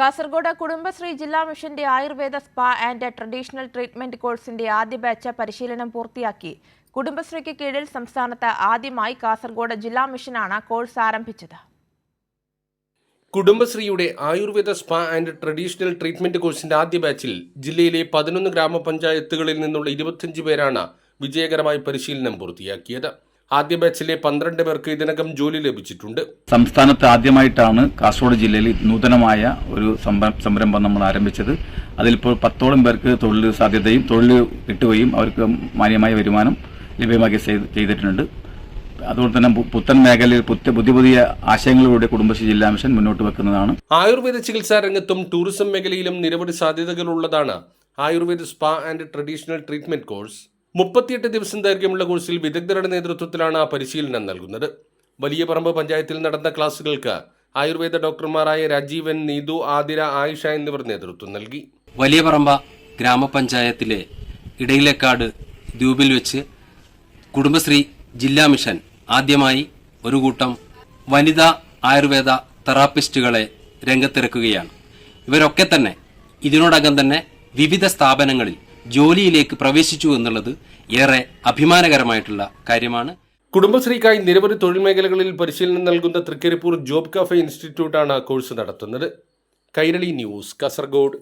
കാസർഗോഡ് കുടുംബശ്രീ ജില്ലാ മിഷന്റെ Ayurveda spa and traditional treatment കോഴ്സിന്റെ ആദ്യ ബാച്ച് പരിശീലനം പൂർത്തിയാക്കി. കുടുംബശ്രീക്ക് കീഴിൽ സംസ്ഥാനത്ത് ആദ്യമായി കാസർഗോഡ് ജില്ലാ മിഷനാണ് കോഴ്സ് ആരംഭിച്ചത്. കുടുംബശ്രീയുടെ Ayurveda spa and traditional treatment കോഴ്സിന്റെ ആദ്യ ബാച്ചിൽ ജില്ലയിലെ പതിനൊന്ന് ഗ്രാമപഞ്ചായത്തുകളിൽ നിന്നുള്ള ഇരുപത്തിയഞ്ച് പേരാണ് വിജയകരമായി പരിശീലനം പൂർത്തിയാക്കിയത്. ആദ്യ ബാച്ചിലെ പന്ത്രണ്ട് പേർക്ക് ഇതിനകം ജോലി ലഭിച്ചിട്ടുണ്ട്. സംസ്ഥാനത്ത് ആദ്യമായിട്ടാണ് കാസർഗോഡ് ജില്ലയിൽ നൂതനമായ ഒരു സംരംഭം നമ്മൾ ആരംഭിച്ചത്. അതിലിപ്പോൾ പത്തോളം പേർക്ക് തൊഴിൽ സാധ്യതയും തൊഴിൽ കിട്ടുകയും അവർക്ക് മാന്യമായ വരുമാനം ലഭ്യമാക്കി ചെയ്തിട്ടുണ്ട്. അതുകൊണ്ട് തന്നെ പുത്തൻ മേഖലയിൽ പുതിയ പുതിയ ആശയങ്ങളിലൂടെ കുടുംബശ്രീ ജില്ലാ മിഷൻ മുന്നോട്ട് വെക്കുന്നതാണ്. ആയുർവേദ ചികിത്സാ രംഗത്തും ടൂറിസം മേഖലയിലും നിരവധി സാധ്യതകളുള്ളതാണ് Ayurveda spa and traditional treatment course. മുപ്പത്തിയെട്ട് ദിവസം ദൈർഘ്യമുള്ള കോഴ്സിൽ വിദഗ്ധരുടെ നേതൃത്വത്തിലാണ് പരിശീലനം നൽകുന്നത്. വലിയ പറമ്പ് പഞ്ചായത്തിൽ നടന്ന ക്ലാസുകൾക്ക് ആയുർവേദ ഡോക്ടർമാരായ രാജീവൻ നീതു ആതിര ആയിഷ എന്നിവർ നേതൃത്വം നൽകി. വലിയ പറമ്പ ഗ്രാമപഞ്ചായത്തിലെ ഇടയിലേക്കാട് ദ്വീപിൽ വെച്ച് കുടുംബശ്രീ ജില്ലാ മിഷൻ ആദ്യമായി ഒരു കൂട്ടം വനിതാ ആയുർവേദ തെറാപ്പിസ്റ്റുകളെ രംഗത്തിറക്കുകയാണ്. ഇവരൊക്കെ തന്നെ ഇതിനോടകം തന്നെ വിവിധ സ്ഥാപനങ്ങളിൽ ജോലിയിലേക്ക് പ്രവേശിച്ചു എന്നുള്ളത് ഏറെ അഭിമാനകരമായിട്ടുള്ള കാര്യമാണ്. കുടുംബശ്രീക്കായി നിരവധി തൊഴിൽ മേഖലകളിൽ പരിശീലനം നൽകുന്ന തൃക്കരിപ്പൂർ ജോബ് കഫേ ഇൻസ്റ്റിറ്റ്യൂട്ടാണ് കോഴ്സ് നടത്തുന്നത്. കൈരളി ന്യൂസ് കാസർഗോഡ്.